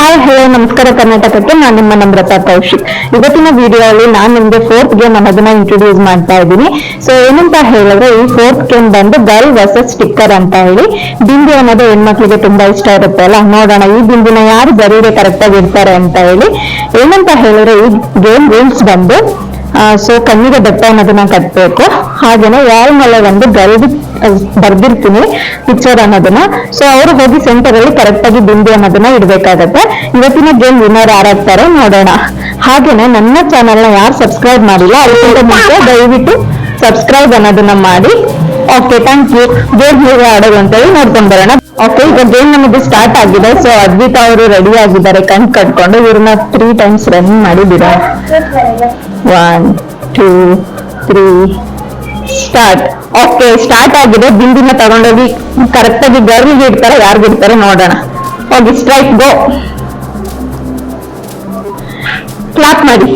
Hi hello ನಮಸ್ಕಾರ ಕರ್ನಾಟಕಕ್ಕೆ. ನಾನು ನಿಮ್ಮ ನಮ್ರತಾ ಕೌಶಿಕ್. ಇವತ್ತಿನ ವಿಡಿಯೋ ಅಲ್ಲಿ ನಾನು ನಿಮ್ಗೆ ಫೋರ್ತ್ ಗೇಮ್ ಅನ್ನೋದನ್ನ ಇಂಟ್ರೊಡ್ಯೂಸ್ ಮಾಡ್ತಾ ಇದ್ದೀನಿ. ಸೊ ಏನಂತ ಹೇಳಿದ್ರೆ ಈ ಫೋರ್ತ್ ಗೇಮ್ ಬಂದು ಗರ್ಲ್ ವರ್ಸಸ್ ಸ್ಟಿಕ್ಕರ್ ಅಂತ ಹೇಳಿ. ಬಿಂದು ಅನ್ನೋದು ಹೆಣ್ಮಕ್ಳಿಗೆ ತುಂಬಾ ಇಷ್ಟ ಇರುತ್ತೆ ಅಲ್ಲ? ನೋಡೋಣ, ಈ ಬಿಂದಿನ ಯಾರು ಬರೀಗೆ ಕರೆಕ್ಟ್ ಆಗಿ ಇರ್ತಾರೆ ಅಂತ ಹೇಳಿ. ಏನಂತ ಹೇಳಿದ್ರೆ ಈ ಗೇಮ್ ರೂಲ್ಸ್ ಬಂದು ಸೊ ಕಣ್ಣಿಗೆ ಬೆಟ್ಟ ಅನ್ನೋದನ್ನ ಕಟ್ಟಬೇಕು ಹಾಗೇನೆ ಯಾರ ಮೇಲೆ ಒಂದು ಬರೆದು ಬರ್ದಿರ್ತೀನಿ ಪಿಕ್ಚರ್ ಅನ್ನೋದನ್ನ. ಸೊ ಅವರು ಹೋಗಿ ಸೆಂಟರ್ ಅಲ್ಲಿ ಕರೆಕ್ಟ್ ಆಗಿ ಬಿಂದು ಅನ್ನೋದನ್ನ ಇಡಬೇಕಾಗತ್ತೆ. ಇವತ್ತಿನ ಗೇಮ್ ವಿನ್ನರ್ ಯಾರಾಗ್ತಾರೆ ನೋಡೋಣ. ಹಾಗೇನೆ ನನ್ನ ಚಾನೆಲ್ನ ಯಾರು ಸಬ್ಸ್ಕ್ರೈಬ್ ಮಾಡಿಲ್ಲ ಅದಕ್ಕಿಂತ ಮುಂಚೆ ದಯವಿಟ್ಟು ಸಬ್ಸ್ಕ್ರೈಬ್ ಅನ್ನೋದನ್ನ ಮಾಡಿ. ಓಕೆ ಥ್ಯಾಂಕ್ ಯು ಗೇಮ್ ಹೇಗೆ ಆಡೋದು ಅಂತ ಹೇಳಿ ನೋಡ್ಕೊಂಡ್ ಬರೋಣ. ಓಕೆ ಈಗ ಗೇಮ್ ನಮಗೆ ಸ್ಟಾರ್ಟ್ ಆಗಿದೆ. ಸೊ ಅದ್ವಿತಾ ಅವರು ರೆಡಿ ಆಗಿದ್ದಾರೆ. ಕಣ್ ಕಟ್ಕೊಂಡು ಇವ್ರನ್ನ ತ್ರೀ ಟೈಮ್ಸ್ ರನ್ ಮಾಡಿ ಬಿಡೋಣ one two three start okay start ಆಗಿದೆ. ಬಿಂದಿನ ತಗೊಂಡೋಗಿ ಕರೆಕ್ಟ್ ಆಗಿ ಗರ್ಲ್ಗೆ ಇಡ್ತಾರೆ. ಯಾರಿಗೂ ಇಡ್ತಾರೆ ನೋಡೋಣ. ಹೋಗಿ ಸ್ಟ್ರೈಕ್ ಗೋ ಕ್ಲಾಪ್ ಮಾಡಿ.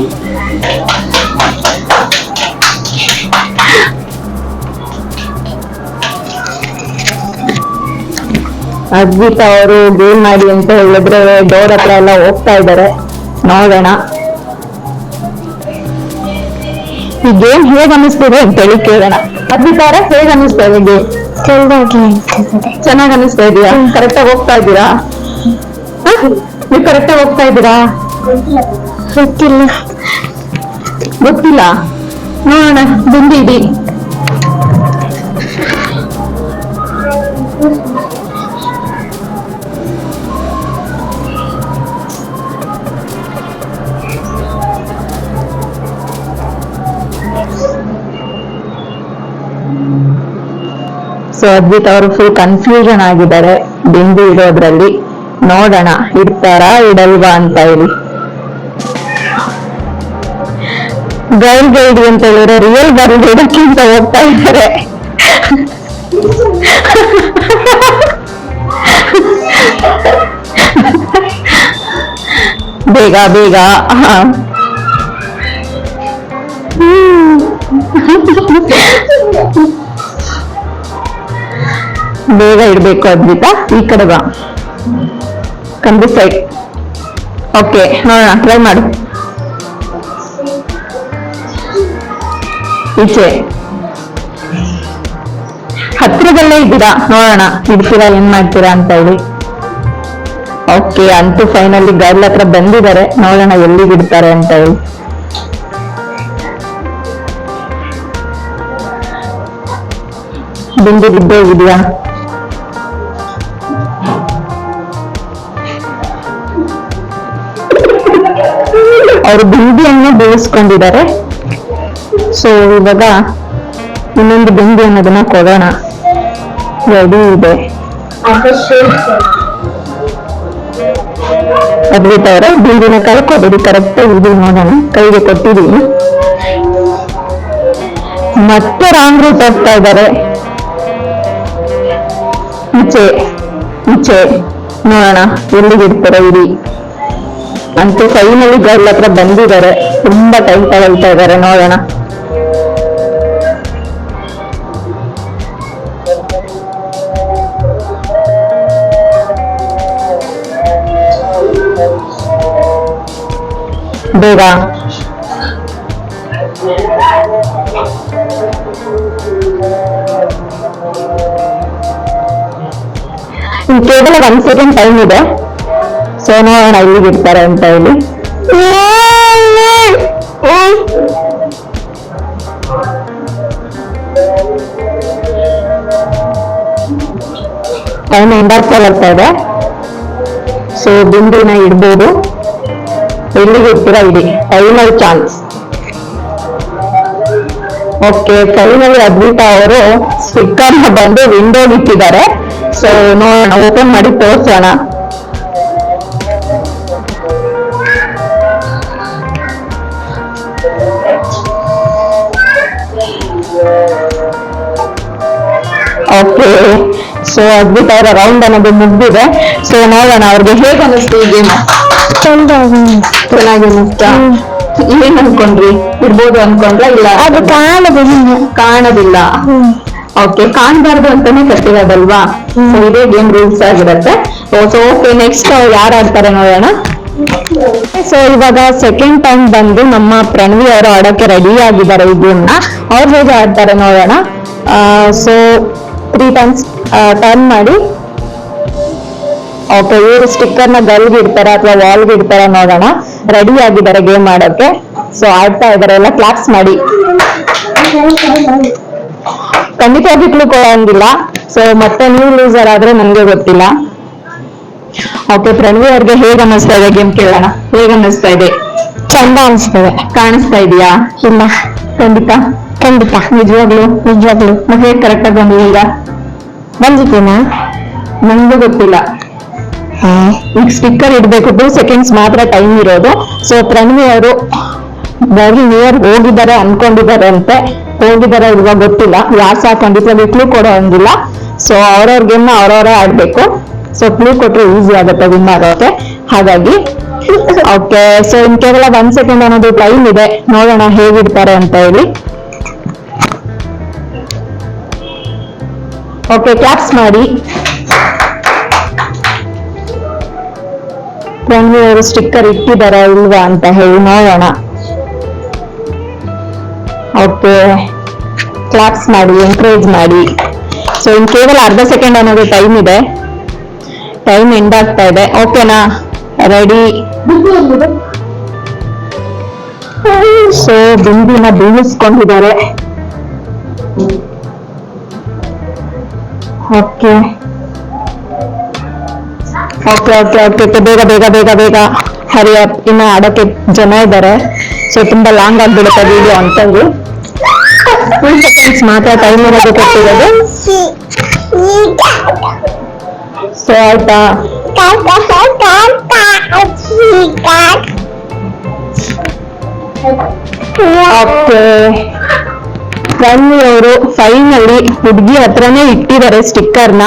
ಅದ್ವಿತ ಅವರು ಗೇಮ್ ಮಾಡಿ ಅಂತ ಹೇಳಿದ್ರೆ ಡೋರ್ ಹತ್ರ ಎಲ್ಲ ಹೋಗ್ತಾ ಇದ್ದಾರೆ. ನೋಡೋಣ. ಈ ಗೇಮ್ ಹೇಗ್ ಅಂತ ಹೇಳಿ ಕೇಳೋಣ. ಅದ್ವಿತ ಅವರ ಹೇಗ್ ಅನಿಸ್ತಾ ಇದೆ ಗೇಮ್ ಚೆನ್ನಾಗಿ ಅನಿಸ್ತಾ ಇದೀಯಾ? ಕರೆಕ್ಟ್ ಆಗಿ ಹೋಗ್ತಾ ಇದ್ದೀರಾ? ನೀವು ಕರೆಕ್ಟ್ ಆಗಿ ಹೋಗ್ತಾ ಇದ್ದೀರಾ ಗೊತ್ತಿಲ್ಲ. ಗೊತ್ತಿಲ್ಲ? ನೋಡೋಣ. ಬಿಂದಿ ಸೊ ಅದ್ವಿತ್ ಅವರು ಫುಲ್ ಕನ್ಫ್ಯೂಷನ್ ಆಗಿದ್ದಾರೆ. ಬಿಂದು ಇಡೋದ್ರಲ್ಲಿ. ನೋಡೋಣ ಇಡ್ತಾರಾ ಇಡಲ್ವಾ ಅಂತ ಹೇಳಿ. ಗರ್ಲ್ ಗೈಡ್ ಅಂತ ಹೇಳಿದ್ರೆ ರಿಯಲ್ ಗರ್ಲ್ ಇಡಕ್ಕಿಂತ ಹೋಗ್ತಾ ಇದ್ದಾರೆ. ಬೇಗ ಬೇಗ. ಹಾ. ಬೇಗ ಇಡಬೇಕು ಅದ್ವಿತಾ. ಈ ಕಡೆ ಬಾ. ಕಂದು ಸೈಡ್ ಓಕೆ ನೋಡೋಣ ಟ್ರೈ ಮಾಡು. ಈಚೆ. ಹತ್ರದಲ್ಲೇ ಇದ್ದೀರಾ? ನೋಡೋಣ, ಇಡ್ತೀರಾ, ಏನ್ ಮಾಡ್ತೀರಾ ಅಂತ ಹೇಳಿ. ಓಕೆ ಅಂತೂ ಫೈನಲಿ ಗರ್ಲ್ ಹತ್ರ ಬಂದಿದ್ದಾರೆ. ನೋಡೋಣ ಎಲ್ಲಿಗೆ ಇಡ್ತಾರೆ ಅಂತ ಹೇಳಿ. ಬಿಂದು ಬಿದ್ದೇ ಇದೆಯಾ ಅವರು ಬಿಂದಿಯನ್ನು ಬೇಯಿಸ್ಕೊಂಡಿದ್ದಾರೆ ಸೊ ಇವಾಗ ಇನ್ನೊಂದು ಬಿಂದಿ ಅನ್ನೋದನ್ನ ಕೊಡೋಣ. ರೆಡಿ ಇದೆ. ಅದ್ವಿತ ಅವರ, ಬಿಂದಿನ ಕಳ್ಕೊಬೇಡಿ ಕರೆಕ್ಟ್ ಇದು ನೋಡೋಣ. ಕೈಗೆ ಕೊಟ್ಟಿದೀನಿ ಮತ್ತೆ ರಾಂಗ್ ರೂಟ್ ಹೋಗ್ತಾ ಇದ್ದಾರೆ. ಈಚೆ ಈಚೆ ನೋಡೋಣ, ಎಲ್ಲಿಗೆ ಇಡ್ತಾರೆ ಇಡಿ ಅಂತೂ ಕೈನಲ್ಲಿ ಗರ್ಲ್ ಹತ್ರ ಬಂದಿದ್ದಾರೆ. ತುಂಬಾ ಟೈಮ್ ತಗೊಳ್ತಾ ಇದ್ದಾರೆ. ನೋಡೋಣ. ಬೇಗ. ಇನ್ ಕೇವಲ ಒಂದ್ ಸೆಕೆಂಡ್ ಟೈಮ್ ಇದೆ. ಸೊ ನೋಡೋಣ ಇಲ್ಲಿ ಇರ್ತಾರೆ ಅಂತ ಹೇಳಿ. ಅವನು ಎಂಬರ್ತಾ ಆಗ್ತಾ ಇದೆ. ಸೊ ಬಿಂದುನ ಇಡ್ಬೋದು. ಎಲ್ಲಿಗೆ ಇರ್ತೀರಾ ಇಡಿ. Final chance okay final Advita ಅವರು ಸ್ಟಿಕ್ಕರ್ನ ಬಂದು ವಿಂಡೋ ಇಟ್ಟಿದ್ದಾರೆ. ಸೊ ನೋಡೋಣ ಓಪನ್ ಮಾಡಿ ತೋರ್ಸೋಣ. ಸೊ ಅದ್ಭುತ ಅವರ ರೌಂಡ್ ಅನ್ನೋದು ಮುಗ್ದಿದೆ. ಸೊ ನೋಡೋಣ ಅವ್ರಿಗೆ ಹೇಗೆ ಅನಿಸ್ತು ಈ ಗೇಮ್ ಚೆನ್ನಾಗಿ ಏನ್ ಅನ್ಕೊಂಡ್ರಿ? ಇರ್ಬೋದು ಅನ್ಕೊಂಡ್ರ ಇಲ್ಲ? ಅದು ಕಾಣಬಹುದು ಕಾಣೋದಿಲ್ಲ. ಓಕೆ ಕಾಣಬಾರ್ದು ಅಂತಾನೆ ಕಟ್ಟಿರೋದಲ್ವಾ? ಸೊ ಇದೇ ಗೇಮ್ ರೂಲ್ಸ್ ಆಗಿರುತ್ತೆ. ಸೊ ಓಕೆ ನೆಕ್ಸ್ಟ್ ಯಾರು ಆಡ್ತಾರೆ ನೋಡೋಣ? ಸೊ ಇವಾಗ ಸೆಕೆಂಡ್ ಟೈಮ್ ಬಂದು ನಮ್ಮ ಪ್ರಣವಿ ಅವರು ಆಡೋಕೆ ರೆಡಿ ಆಗಿದ್ದಾರೆ ಈ ಗೇಮ್ನ. ಅವ್ರು ಹೇಗೆ ಆಡ್ತಾರೆ ನೋಡೋಣ? ಸೊ ತ್ರೀ ಟೈಮ್ಸ್ ಟರ್ನ್ ಮಾಡಿ. ಓಕೆ ಇವರು ಸ್ಟಿಕ್ಕರ್ನ ಗಲ್ಗೆ ಇಡ್ತಾರ ಅಥವಾ ವಾಲ್ಗೆ ಇಡ್ತಾರ ನೋಡೋಣ. ರೆಡಿ ಆಗಿದ್ದಾರೆ ಗೇಮ್ ಆಡೋಕೆ. ಸೊ ಆಡ್ತಾ ಇದಾರೆ, ಎಲ್ಲ ಕ್ಲಾಪ್ಸ್ ಮಾಡಿ. ಖಂಡಿತವಾಗ್ಲೂ ಕೊಡಂಗಿಲ್ಲ. ಸೊ ಮತ್ತೆ ನೀವು ಲೂಸರ್ ಆದ್ರೆ ನನ್ಗೆ ಗೊತ್ತಿಲ್ಲ. ಓಕೆ ಪ್ರಣವಿ ಅವ್ರಿಗೆ ಹೇಗೆ ಅನ್ನಿಸ್ತಾ ಇದೆ ಗೇಮ್ ಕೇಳೋಣ. ಹೇಗೆ ಅನ್ನಿಸ್ತಾ ಇದೆ? ಚಂದ ಅನ್ಸ್ತದೆ. ಕಾಣಿಸ್ತಾ ಇದೆಯಾ? ಇಲ್ಲ. ಖಂಡಿತ? ಖಂಡಿತ. ನಿಜವಾಗ್ಲು? ನಿಜವಾಗ್ಲು. ಮದುವೆ ಹೇಗ್ ಕರೆಕ್ಟ್ ಆಗಿ ಬಂದಿದೆ ಈಗ? ಬಂದಿದ್ದೀನಾ? ನಂಗೂ ಗೊತ್ತಿಲ್ಲ. ಈಗ ಸ್ಟಿಕ್ಕರ್ ಇಡಬೇಕು. ಟೂ ಸೆಕೆಂಡ್ಸ್ ಮಾತ್ರ ಟೈಮ್ ಇರೋದು. ಸೊ ಪ್ರಣವಿ ಅವರು ವೆರಿ ನಿಯರ್ ಹೋಗಿದ್ದಾರೆ ಅನ್ಕೊಂಡಿದ್ದಾರೆ ಅಂತೆ. ಹೋಗಿದ್ದಾರೆ ಇಲ್ವಾ ಗೊತ್ತಿಲ್ಲ. ಯಾರು ಸಹ ಖಂಡಿತವಾಗಿ ಕ್ಲೂ ಕೊಡೋ ಹಂಗಿಲ್ಲ. ಸೊ ಅವ್ರವ್ರ ಗೇಮ್ನ ಅವ್ರವರೇ ಆಡ್ಬೇಕು. ಸೊ ಕ್ಲೂ ಕೊಟ್ಟರೆ ಈಸಿ ಆಗುತ್ತೆ ವಿನ್ ಆಗೋಕೆ ಹಾಗಾಗಿ ಓಕೆ ಸೊ ಇನ್ ಕೇವಲ ಒನ್ ಸೆಕೆಂಡ್ ಅನ್ನೋದು ಟೈಮ್ ಇದೆ. ನೋಡೋಣ ಹೇಗಿರ್ತಾರೆ ಅಂತ ಹೇಳಿ. ಓಕೆ ಕ್ಲಾಪ್ಸ್ ಮಾಡಿ. ಅವರು ಸ್ಟಿಕ್ಕರ್ ಇಟ್ಟಿದ್ದಾರೆ ಇಲ್ವಾ ಅಂತ ಹೇಳಿ ನೋಡೋಣ. ಓಕೆ ಕ್ಲಾಪ್ಸ್ ಮಾಡಿ ಎನ್ಕರೇಜ್ ಮಾಡಿ. ಸೊ ಇನ್ ಕೇವಲ ಅರ್ಧ ಸೆಕೆಂಡ್ ಅನ್ನೋದು ಟೈಮ್ ಇದೆ. ಟೈಮ್ ಎಂಡ್ ಆಗ್ತಾ ಇದೆ. ಓಕೆನಾ ರೆಡಿ. ಸೊ ಬಿಂದಿನ ಬೀಳಿಸ್ಕೊಂಡಿದ್ದಾರೆ. ಓಕೆ. ಓಕೆ ಓಕೆ ಓಕೆ ಬೇಗ ಬೇಗ ಬೇಗ ಬೇಗ ಹರಿ ಅಪ್ ಇನ್ನ ಆಡೋಕೆ ಜನ ಇದ್ದಾರೆ. ಸೊ ತುಂಬಾ ಲಾಂಗ್ ಆಗ್ಬಿಡುತ್ತೆ ವಿಡಿಯೋ ಅಂತಂದು. ಫುಲ್ ಸೆಕೆಂಡ್ಸ್ ಮಾತ್ರ ಟೈಮ್ ಇರೋದು ಕೊಟ್ಟಿರೋದು. ಸೊ ಆಯ್ತಾ? ಓಕೆ. ರನ್ನಿ ಅವರು ಫೈನಲಿ ಹುಡುಗಿ ಹತ್ರನೇ ಇಟ್ಟಿದ್ದಾರೆ ಸ್ಟಿಕ್ಕರ್ನ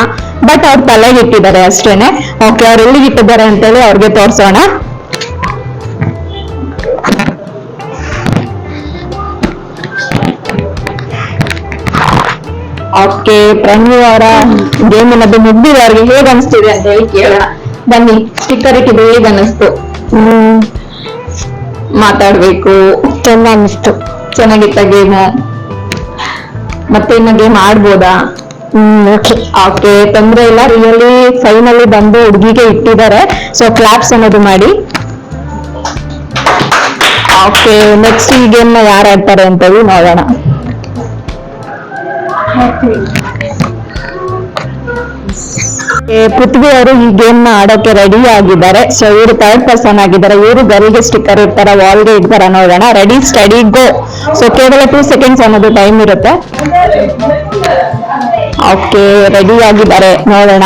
ಬಟ್ ಅವ್ರ ತಲೆಗೆ ಇಟ್ಟಿದ್ದಾರೆ ಅಷ್ಟೇನೆ. ಓಕೆ, ಅವ್ರು ಎಲ್ಲಿಗೆ ಇಟ್ಟಿದ್ದಾರೆ ಅಂತೇಳಿ ಅವ್ರಿಗೆ ತೋರ್ಸೋಣ. ಓಕೆ ಪ್ರಣವಿ ಅವರ. ಗೇಮ್ ಅನ್ನೋದು ಮುಗ್ದಿದೆ, ಅವ್ರಿಗೆ ಹೇಗ್ ಅನಿಸ್ತಿದೆ ಅಂತ ಹೇಳಿ ಕೇಳೋಣ. ಬನ್ನಿ ಸ್ಟಿಕ್ಕರ್ ಇಟ್ಟಿದ್ದು ಹೇಗ್ ಅನ್ನಿಸ್ತು? ಹ್ಮ್ ಮಾತಾಡ್ಬೇಕು. ಚಂದ ಅನಿಸ್ತು. ಚೆನ್ನಾಗಿತ್ತ ಗೇಮು ಮತ್ತೆ ಇನ್ನ ಗೇಮ್ ಆಡ್ಬೋದಾ? ಓಕೆ ಓಕೆ ತೊಂದ್ರೆ ಇಲ್ಲ. ರಿಯಲಿ ಫೈನಲಿ ಬಂದು ಹುಡುಗಿಗೆ ಇಟ್ಟಿದ್ದಾರೆ. ಸೊ ಕ್ಲಾಪ್ಸ್ ಅನ್ನೋದು ಮಾಡಿ. ಓಕೆ ನೆಕ್ಸ್ಟ್ ಈ ಗೇಮ್ನ ಯಾರು ಆಡ್ತಾರೆ ಅಂತ ಹೇಳಿ ನೋಡೋಣ. ಪೃಥ್ವಿ ಅವರು ಈ ಗೇಮ್ನ ಆಡೋಕೆ ರೆಡಿ ಆಗಿದ್ದಾರೆ. ಸೊ ಇವರು ಥರ್ಡ್ ಪರ್ಸನ್ ಆಗಿದ್ದಾರೆ. ಇವರು ಗರಿಗೆ ಸ್ಟಿಕ್ಕರ್ ಇರ್ತಾರ ವಾಲ್ಗೆ ಇಡ್ತಾರ ನೋಡೋಣ. ರೆಡಿ ಸ್ಟಡಿ ಗೋ ಸೊ ಕೇವಲ ಟೂ ಸೆಕೆಂಡ್ಸ್ ಅನ್ನೋದು ಟೈಮ್ ಇರುತ್ತೆ. ಓಕೆ ರೆಡಿ ಆಗಿದ್ದಾರೆ. ನೋಡೋಣ.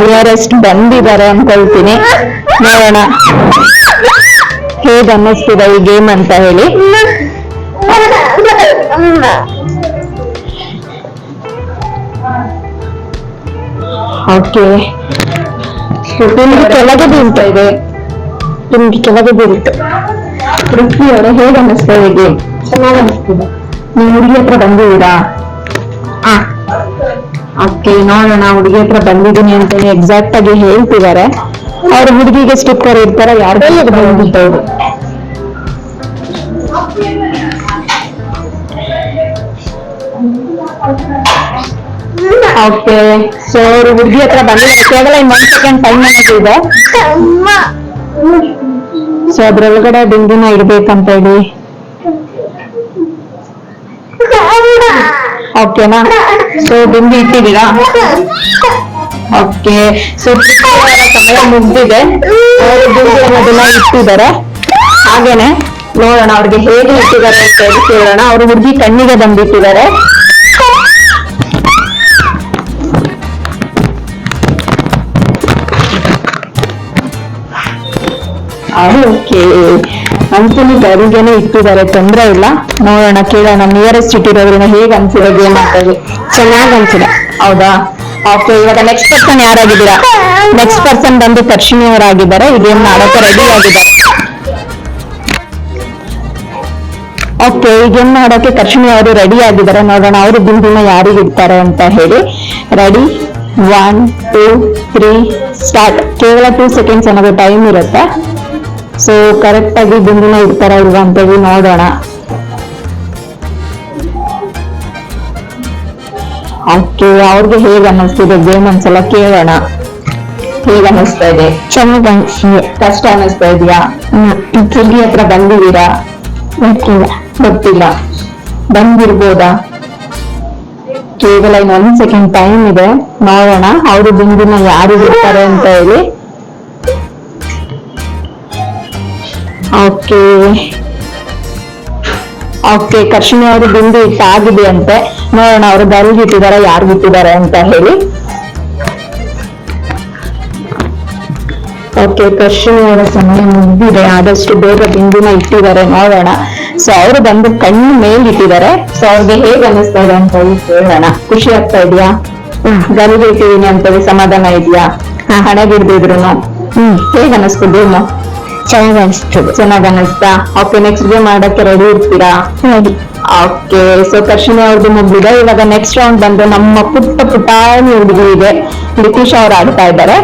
ನಿಯರೆಸ್ಟ್ ಬಂದಿದ್ದಾರೆ ಅನ್ಕೊಳ್ತೀನಿ. ನೋಡೋಣ. ಹೇಗೆ ಅನ್ನಿಸ್ತಿದೆ ಈ ಗೇಮ್ ಅಂತ ಹೇಳಿ. ಓಕೆ ಕೆಳಗೆ ಬೀಳ್ತಾ ಇದೆ. ನಿಮ್ಗೆ ಕೆಳಗೆ ಬೀಳ್ತು. ಪೃಥ್ವಿ ಅವರು ಹೇಗೆ ಅನ್ನಿಸ್ತಾ ಇದೆ ಗೇಮ್? ಚೆನ್ನಾಗಿ ಅನಿಸ್ತಿದೆ. ನೀವು ಹುಡುಗಿ ಹತ್ರ ಬಂದಿದ್ದೀರಾ? ಆ ಓಕೆ ನೋಡೋಣ ಹುಡುಗಿ ಹತ್ರ ಬಂದಿದ್ದೀನಿ ಅಂತ ಎಕ್ಸಾಕ್ಟ್ ಆಗಿ ಹೇಳ್ತಿದ್ದಾರೆ. ಅವ್ರ ಹುಡುಗಿಗೆ ಸ್ಟಿಕ್ಕರ್ ಇರ್ತಾರ ಯಾರು ಬಂದಿದ್ದವ್ರು ಓಕೆ ಸೊ ಅವ್ರ ಹುಡುಗಿ ಹತ್ರ ಬಂದಿದ್ದಾರೆ. ಕೇವಲ ಇನ್ ಒನ್ ಸೆಕೆಂಡ್ ಟೈಮ್ ಅನ್ನೋದು ಇದೆ. ಸೊ ಅದ್ರೊಳಗಡೆ ಬಿಂದಿನ ಇಡ್ಬೇಕಂತ ಹೇಳಿ. ಓಕೆನಾ ಸೊ ಬಿಂದಿ ಇಟ್ಟಿದ್ದೀರಾ? ಓಕೆ ಸೊ ಸಮಯ ಮುಗ್ದಿದೆ. ಅವರು ಬಿಂದಿ ಅನ್ನೋದನ್ನ ಇಟ್ಟಿದ್ದಾರೆ. ಹಾಗೇನೆ ನೋಡೋಣ ಅವ್ರಿಗೆ ಹೇಗೆ ಇಟ್ಟಿದ್ದಾರೆ ಅಂತ ಹೇಳಿ ಕೇಳೋಣ. ಅವ್ರ ಹುಡುಗಿ ಕಣ್ಣಿಗೆ ಬಂದಿಟ್ಟಿದ್ದಾರೆ. ಓಕೆ ಅಂತೂ ಗರಿಗೆನೆ ಇಟ್ಟಿದ್ದಾರೆ, ತೊಂದ್ರೆ ಇಲ್ಲ. ನೋಡೋಣ, ಕೇಳೋಣ ನಿಯರೆಸ್ಟ್ ಇಟ್ಟಿರೋದ್ರಿಂದ ಹೇಗ್ ಗೇಮ್ ಹೇಳಿ ಚೆನ್ನಾಗಿ ಅನ್ಸಿದೆ. ಹೌದಾ? ಓಕೆ ಇವಾಗ ನೆಕ್ಸ್ಟ್ ಪರ್ಸನ್ ಯಾರಾಗಿದ್ದೀರಾ? ನೆಕ್ಸ್ಟ್ ಪರ್ಸನ್ ಬಂದು ದರ್ಶಿನಿ ಅವರಾಗಿದ್ದಾರೆ. ಗೇಮ್ ಆಡೋಕೆ ರೆಡಿ ಆಗಿದ್ದಾರೆ? ಓಕೆ ಈಗ ಏನ್ ಮಾಡೋಕೆ ಕರ್ಷಿಣಿ ಅವರು ರೆಡಿ ಆಗಿದ್ದಾರೆ. ನೋಡೋಣ, ಅವರು ಬಿಂದಿನ ಯಾರಿಗೆ ಇಡ್ತಾರೆ ಅಂತ ಹೇಳಿ. Ready one two three start ಕೇವಲ ಟೂ ಸೆಕೆಂಡ್ಸ್ ಅನ್ನೋದು ಟೈಮ್ ಇರುತ್ತೆ. ಸೊ ಕರೆಕ್ಟ್ ಆಗಿ ಬಿಂದಿನ ಇಡ್ತಾರ ಇಲ್ವಾ ಅಂತ ಹೇಳಿ ನೋಡೋಣ. ಓಕೆ ಅವ್ರಿಗೆ ಹೇಗೆ ಅನ್ನಿಸ್ತಿದೆ? ಗೇಮ್ ಒಂದ್ಸಲ ಕೇಳೋಣ. ಹೇಗೆ ಅನ್ನಿಸ್ತಾ ಇದೆ? ಚೆನ್ನಾಗಿ ಅನ್ಸಿದೆ ಕಷ್ಟ ಅನ್ನಿಸ್ತಾ ಇದೆಯಾ? ಇಲ್ಲಿ ಹತ್ರ ಬಂದಿದ್ದೀರಾ? ಗೊತ್ತಿಲ್ಲ. ಗೊತ್ತಿಲ್ಲ. ಬಂದಿರ್ಬೋದಾ? ಕೇವಲ ಇನ್ನು ಒಂದ್ ಸೆಕೆಂಡ್ ಟೈಮ್ ಇದೆ. ನೋಡೋಣ ಅವರು ಬಿಂದಿನ ಯಾರು ಇರ್ತಾರೆ ಅಂತ ಹೇಳಿ. ಓಕೆ. ಓಕೆ ಕರ್ಷಿಣಿ ಅವರು ಬಿಂದು ಇಟ್ಟಾಗಿದೆ ಅಂತೆ. ನೋಡೋಣ ಅವರು ಗಲ್ಗೆ ಇಟ್ಟಿದ್ದಾರೆ ಯಾರು ಇಟ್ಟಿದ್ದಾರೆ ಅಂತ ಹೇಳಿ. ಓಕೆ ಕರ್ಷಿಣಿ ಅವರ ಸಮಯ ಮುಗಿದಿದೆ. ಆದಷ್ಟು ಬೇಗ ಬಿಂದಿನ ಇಟ್ಟಿದ್ದಾರೆ ನೋಡೋಣ. ಸೊ ಅವರು ಬಂದು ಕಣ್ಣು ಮೇಲ್ ಇಟ್ಟಿದ್ದಾರೆ ಸೊ ಅವ್ರಿಗೆ ಹೇಗೆ ಅನಿಸ್ತಾ ಇದೆ ಅಂತ ಹೇಳಿ ಕೇಳೋಣ. ಖುಷಿ ಆಗ್ತಾ ಇದೆಯಾ? ಗಲ್ಗೆ ಇಟ್ಟಿದೀನಿ ಅಂತ ಹೇಳಿ ಸಮಾಧಾನ ಇದೆಯಾ? ಹ್ಮ್. ಹೇಗೆ ಅನಿಸ್ತು ಚೆನ್ನಾಗಿ ಅನಿಸ್ತದೆ ಚೆನ್ನಾಗ್ ಅನಿಸ್ತಾ ಓಕೆ ನೆಕ್ಸ್ಟ್ ಗೇಮ್ ಮಾಡಕ್ಕೆ ರೆಡಿ ಇರ್ತೀರಾ? ಓಕೆ ಸೊ ಕರ್ಶಿನಿ ಅವ್ರದ್ದು ಮುಗಿದ ಇವಾಗ ನೆಕ್ಸ್ಟ್ ರೌಂಡ್ ಬಂದು ನಮ್ಮ ಪುಟ್ಟ ಪುಟಾಣಿ ಹುಡುಗರಿಗೆ ನಿತೀಶ್ ಅವ್ರು ಆಡ್ತಾ ಇದ್ದಾರೆ.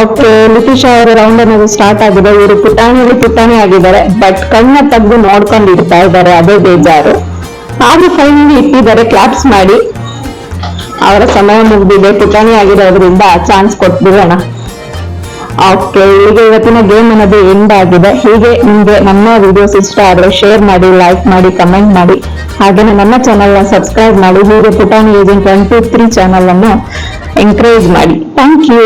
ಓಕೆ ನಿತೀಶ್ ಅವರ ರೌಂಡ್ ಅನ್ನೋದು ಸ್ಟಾರ್ಟ್ ಆಗಿದೆ. ಇವರು ಪುಟಾಣಿಯಲ್ಲಿ ಪುಟಾಣಿ ಆಗಿದ್ದಾರೆ. ಬಟ್ ಕಣ್ಣ ತೆಗೆದು ನೋಡ್ಕೊಂಡು ಇಡ್ತಾ ಇದ್ದಾರೆ. ಅದೇ ಬೇಜಾರು. ಆದ್ರೂ ಫೈನಲಿ ಇಟ್ಟಿದ್ದಾರೆ. ಕ್ಲಾಪ್ಸ್ ಮಾಡಿ. ಅವರ ಸಮಯ ಮುಗಿದಿದೆ. ಪುಟಾಣಿ ಆಗಿರೋದ್ರಿಂದ ಚಾನ್ಸ್ ಕೊಟ್ಬಿಡೋಣ. ಓಕೆ ಇಲ್ಲಿಗೆ ಇವತ್ತಿನ ಗೇಮ್ ಅನ್ನೋದು ಎಂಡ್ ಆಗಿದೆ. ಹೀಗೆ ನಿಮಗೆ ನಮ್ಮ ವಿಡಿಯೋಸ್ ಇಷ್ಟ ಆದರೆ ಶೇರ್ ಮಾಡಿ ಲೈಕ್ ಮಾಡಿ ಕಮೆಂಟ್ ಮಾಡಿ. ಹಾಗೇನೆ ನಮ್ಮ ಚಾನಲ್ನ ಸಬ್ಸ್ಕ್ರೈಬ್ ಮಾಡಿ. ಹೀಗೆ ಪುಟಾಣಿ agent one two three channel ಅನ್ನು ಮಾಡಿ. Thank you